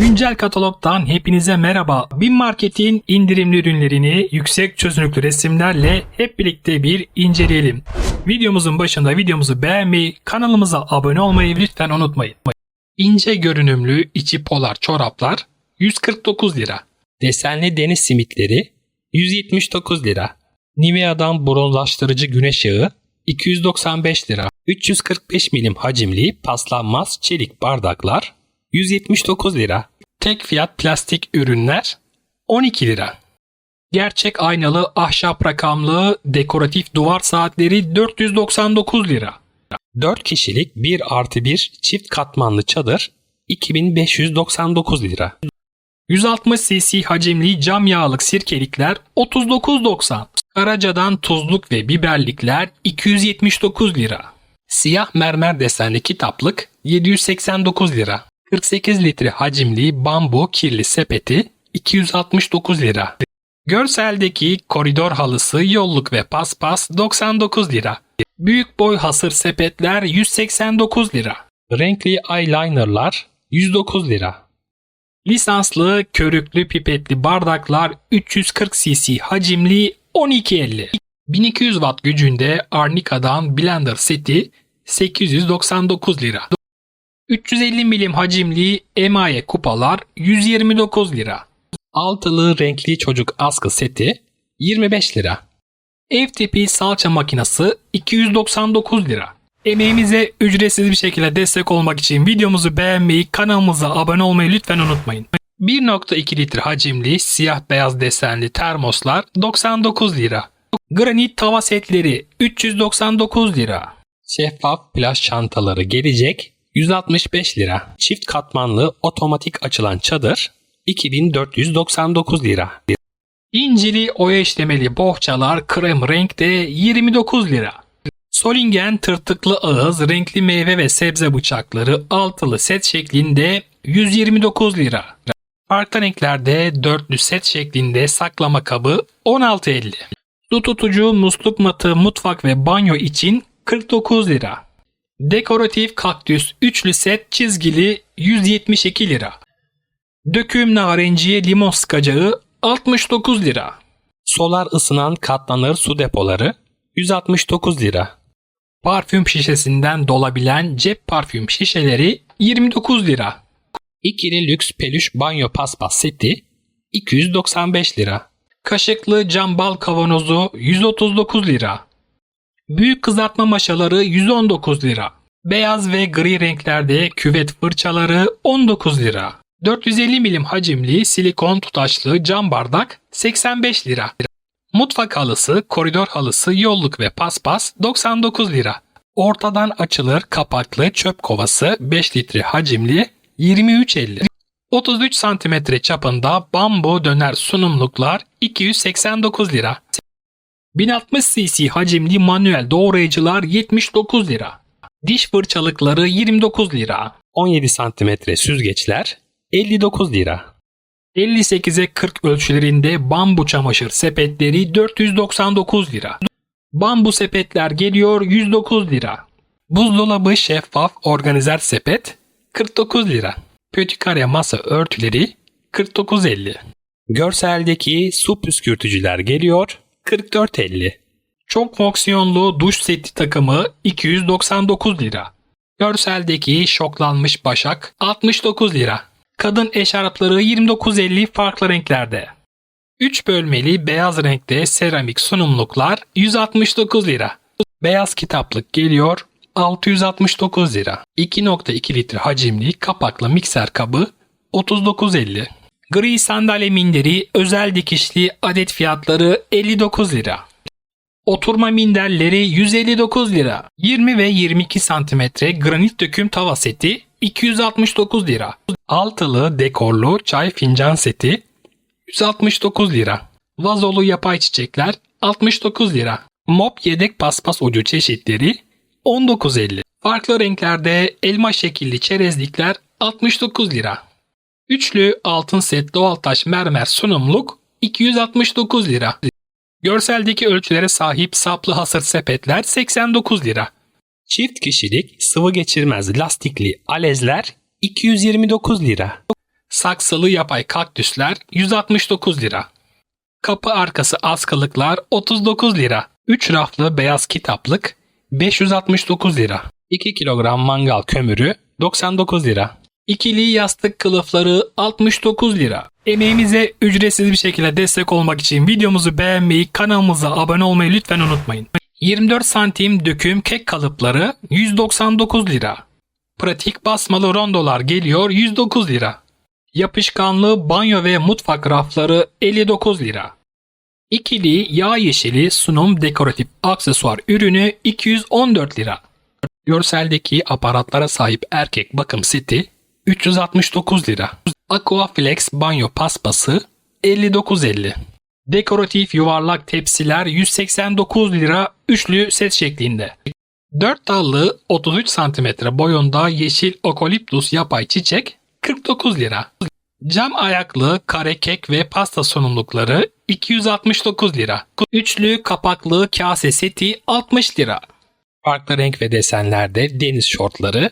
Güncel katalogdan hepinize merhaba. Bin Market'in indirimli ürünlerini yüksek çözünürlüklü resimlerle hep birlikte bir inceleyelim. Videomuzun başında videomuzu beğenmeyi, kanalımıza abone olmayı lütfen unutmayın. İnce görünümlü içi polar çoraplar 149 lira. Desenli deniz simitleri 179 lira. Nivea'dan bronzlaştırıcı güneş yağı 295 lira. 345 milim hacimli paslanmaz çelik bardaklar 179 lira. Tek fiyat plastik ürünler 12 lira. Gerçek aynalı ahşap rakamlı dekoratif duvar saatleri 499 lira. 4 kişilik 1 artı 1 çift katmanlı çadır 2599 lira. 160 cc hacimli cam yağlık sirkelikler 39.90. Karacadan tuzluk ve biberlikler 279 lira. Siyah mermer desenli kitaplık 789 lira. 48 litre hacimli bambu kirli sepeti 269 lira. Görseldeki koridor halısı yolluk ve paspas 99 lira. Büyük boy hasır sepetler 189 lira. Renkli eyelinerlar 109 lira. Lisanslı körüklü pipetli bardaklar 340 cc hacimli 12.50. 1200 watt gücünde Arnica'dan blender seti 899 lira. 350 milim hacimli emaye kupalar 129 lira. Altılı renkli çocuk askı seti 25 lira. Ev tipi salça makinesi 299 lira. Emeğimize ücretsiz bir şekilde destek olmak için videomuzu beğenmeyi, kanalımıza abone olmayı lütfen unutmayın. 1.2 litre hacimli siyah beyaz desenli termoslar 99 lira. Granit tava setleri 399 lira. Şeffaf plaj çantaları gelecek 165 lira. Çift katmanlı otomatik açılan çadır 2499 lira. İncili oya işlemeli bohçalar krem renkte 29 lira. Solingen tırtıklı ağız renkli meyve ve sebze bıçakları altılı set şeklinde 129 lira. Farklı renklerde dörtlü set şeklinde saklama kabı 16.50. Su tutucu musluk matı mutfak ve banyo için 49 lira. Dekoratif kaktüs üçlü set çizgili 172 lira. Döküm narenciye limon sıkacağı 69 lira. Solar ısınan katlanır su depoları 169 lira. Parfüm şişesinden dolabilen cep parfüm şişeleri 29 lira. İkili lüks peluş banyo paspas seti 295 lira. Kaşıklı cam bal kavanozu 139 lira. Büyük kızartma maşaları 119 lira. Beyaz ve gri renklerde küvet fırçaları 19 lira. 450 milim hacimli silikon tutaşlı cam bardak 85 lira. Mutfak halısı, koridor halısı, yolluk ve paspas 99 lira. Ortadan açılır kapaklı çöp kovası 5 litre hacimli 23.50. 33 santimetre çapında bambu döner sunumluklar 289 lira. 1060 cc hacimli manuel doğrayıcılar 79 lira. Diş fırçalıkları 29 lira. 17 santimetre süzgeçler 59 lira. 58'e 40 ölçülerinde bambu çamaşır sepetleri 499 lira. Bambu sepetler geliyor 109 lira. Buzdolabı şeffaf organizer sepet 49 lira. Pötikare masa örtüleri 49.50. Görseldeki su püskürtücüler geliyor 44.50. Çok fonksiyonlu duş seti takımı 299 lira. Görseldeki şoklanmış başak 69 lira. Kadın eşarpları 29.50 farklı renklerde. 3 bölmeli beyaz renkte seramik sunumluklar 169 lira. Beyaz kitaplık geliyor 669 lira. 2.2 litre hacimli kapaklı mikser kabı 39.50. Gri sandalye minderi özel dikişli adet fiyatları 59 lira. Oturma minderleri 159 lira. 20 ve 22 santimetre granit döküm tava seti 269 lira. Altılı dekorlu çay fincan seti 169 lira. Vazolu yapay çiçekler 69 lira. Mop yedek paspas ucu çeşitleri 19.50. Farklı renklerde elma şekilli çerezlikler 69 lira. Üçlü altın set doğal taş mermer sunumluk 269 lira. Görseldeki ölçülere sahip saplı hasır sepetler 89 lira. Çift kişilik sıvı geçirmez lastikli alezler 229 lira. Saksılı yapay kaktüsler 169 lira. Kapı arkası askılıklar 39 lira. 3 raflı beyaz kitaplık 569 lira. 2 kilogram mangal kömürü 99 lira. İkili yastık kılıfları 69 lira. Emeğimize ücretsiz bir şekilde destek olmak için videomuzu beğenmeyi, kanalımıza abone olmayı lütfen unutmayın. 24 santim döküm kek kalıpları 199 lira. Pratik basmalı rondolar geliyor 109 lira. Yapışkanlı banyo ve mutfak rafları 59 lira. İkili yağ yeşili sunum dekoratif aksesuar ürünü 214 lira. Görseldeki aparatlara sahip erkek bakım seti 369 lira. Aquaflex banyo paspası 59.50. Dekoratif yuvarlak tepsiler 189 lira üçlü set şeklinde. 4 dallı 33 cm boyunda yeşil okoliptus yapay çiçek 49 lira. Cam ayaklı kare kek ve pasta sunumlukları 269 lira. Üçlü kapaklı kase seti 60 lira. Farklı renk ve desenlerde deniz şortları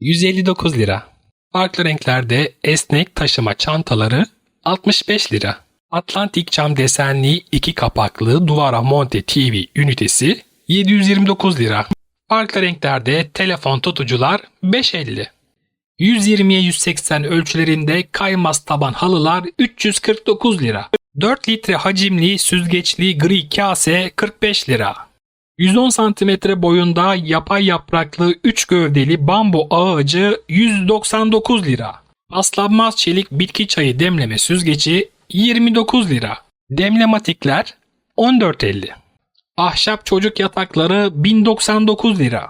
159 lira. Farklı renklerde esnek taşıma çantaları 65 lira. Atlantik cam desenli iki kapaklı duvara monte TV ünitesi 729 lira. Farklı renklerde telefon tutucular 550. 120'ye 180 ölçülerinde kaymaz taban halılar 349 lira. 4 litre hacimli süzgeçli gri kase 45 lira. 110 cm boyunda yapay yapraklı 3 gövdeli bambu ağacı 199 lira. Paslanmaz çelik bitki çayı demleme süzgeci 29 lira. Demlematikler 14.50. Ahşap çocuk yatakları 1099 lira.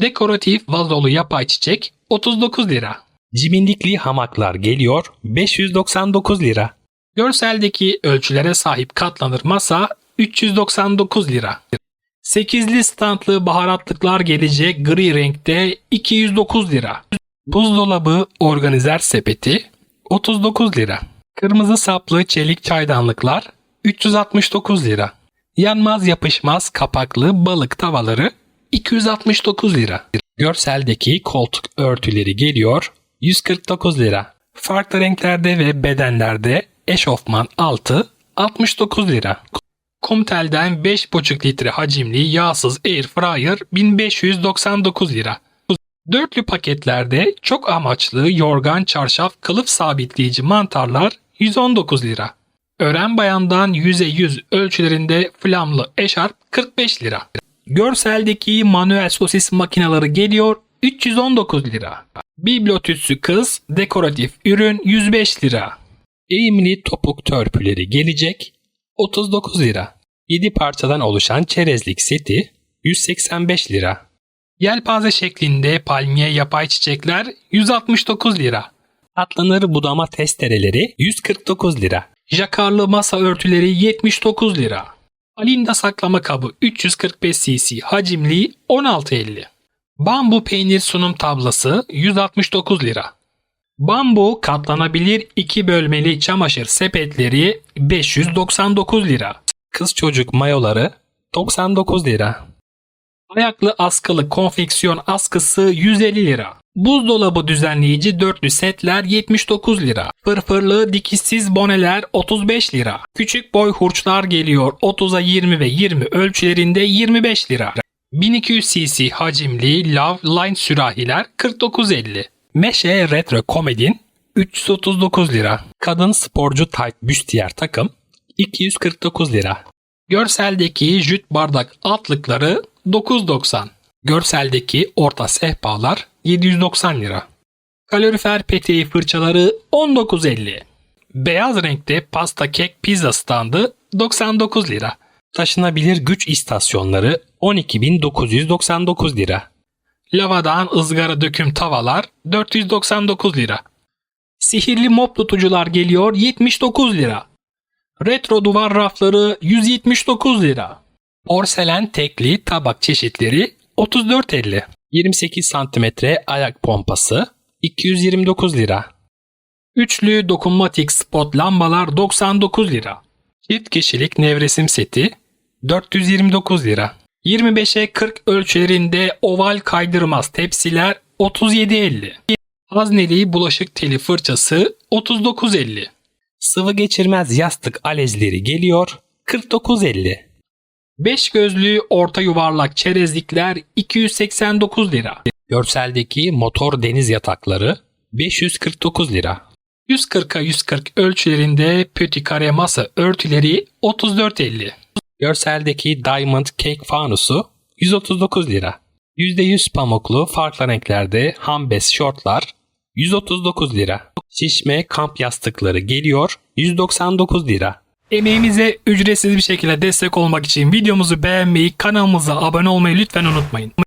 Dekoratif vazolu yapay çiçek 39 lira. Cibindikli hamaklar geliyor 599 lira. Görseldeki ölçülere sahip katlanır masa 399 lira. 8'li standlı baharatlıklar gelecek gri renkte 209 lira. Buzdolabı organizer sepeti 39 lira. Kırmızı saplı çelik çaydanlıklar 369 lira. Yanmaz yapışmaz kapaklı balık tavaları 269 lira. Görseldeki koltuk örtüleri geliyor 149 lira. Farklı renklerde ve bedenlerde eşofman altı 69 lira. Kumtel'den 5,5 litre hacimli yağsız air fryer 1599 lira. Dörtlü paketlerde çok amaçlı yorgan çarşaf kılıf sabitleyici mantarlar 119 lira. Ören bayandan 100'e 100 ölçülerinde flamlı eşarp 45 lira. Görseldeki manuel sosis makineleri geliyor 319 lira. Bibliotütsü kız dekoratif ürün 105 lira. Eğimli topuk törpüleri gelecek 39 lira. 7 parçadan oluşan çerezlik seti 185 lira. Yelpaze şeklinde palmiye yapay çiçekler 169 lira. Atlanır budama testereleri 149 lira. Jakarlı masa örtüleri 79 lira. Alinda saklama kabı 345 cc hacimli 16.50. Bambu peynir sunum tablası 169 lira. Bambu katlanabilir 2 bölmeli çamaşır sepetleri 599 lira. Kız çocuk mayoları 99 lira. Ayaklı askılı konfeksiyon askısı 150 lira. Buzdolabı düzenleyici dörtlü setler 79 lira. Fırfırlı dikişsiz boneler 35 lira. Küçük boy hurçlar geliyor 30'a 20 ve 20 ölçülerinde 25 lira. 1200 cc hacimli Love Line sürahiler 49.50. Meşe Retro Komedin 339 lira. Kadın sporcu tight büstiyer takım 249 lira. Görseldeki jüt bardak altlıkları 9.90. Görseldeki orta sehpalar 790 lira. Kalorifer peteği fırçaları 19.50. Beyaz renkte pasta kek pizza standı 99 lira. Taşınabilir güç istasyonları 12.999 lira. Lavadan ızgara döküm tavalar 499 lira. Sihirli mop tutucular geliyor 79 lira. Retro duvar rafları 179 lira. Porselen tekli tabak çeşitleri 34.50. 28 cm ayak pompası 229 lira. Üçlü dokunmatik spot lambalar 99 lira. Çift kişilik nevresim seti 429 lira. 25'e 40 ölçülerinde oval kaydırmaz tepsiler 37.50. Hazneli bulaşık teli fırçası 39.50. Sıvı geçirmez yastık alezleri geliyor 49.50. 5 gözlü orta yuvarlak çerezlikler 289 lira. Görseldeki motor deniz yatakları 549 lira. 140'a 140 ölçülerinde pöti kare masa örtüleri 34.50. Görseldeki Diamond Cake fanusu 139 lira. %100 pamuklu farklı renklerde hambes şortlar 139 lira. Şişme kamp yastıkları geliyor 199 lira. Emeğimize ücretsiz bir şekilde destek olmak için videomuzu beğenmeyi, kanalımıza abone olmayı lütfen unutmayın.